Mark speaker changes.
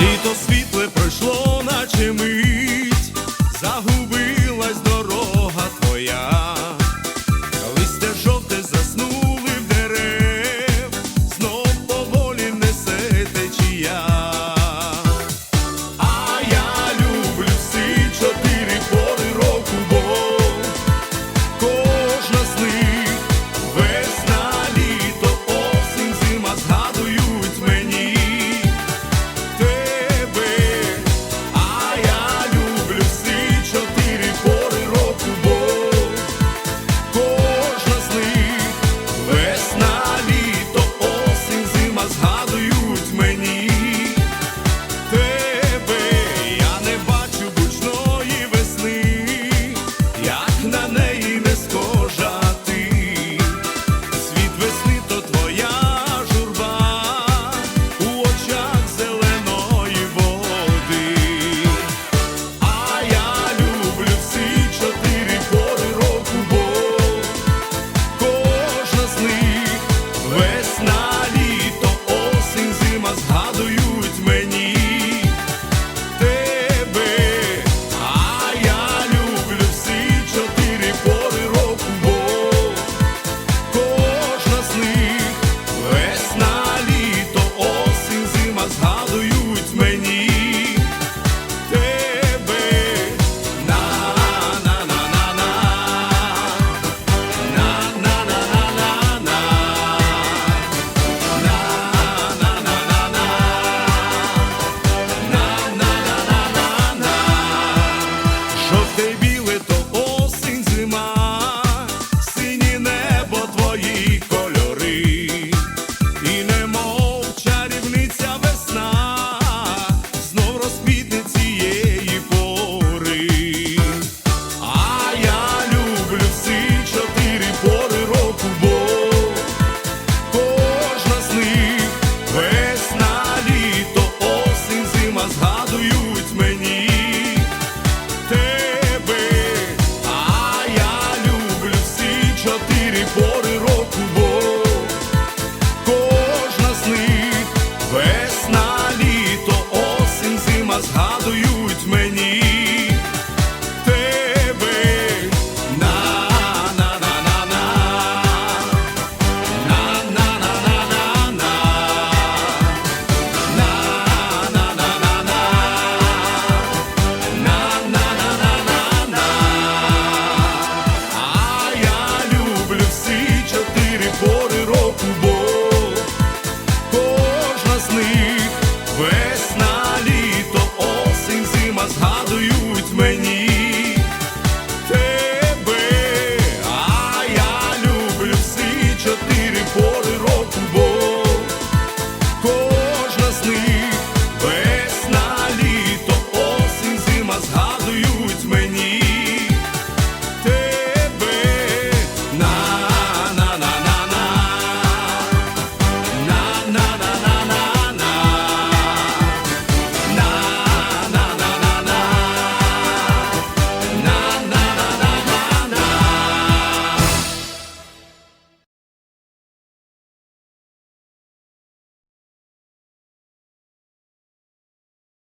Speaker 1: Літо світле пройшло. дарма згадують мені тебе, а я люблю всі чотири пори року, бо кожна з них весна, літо, осінь, зима згадую.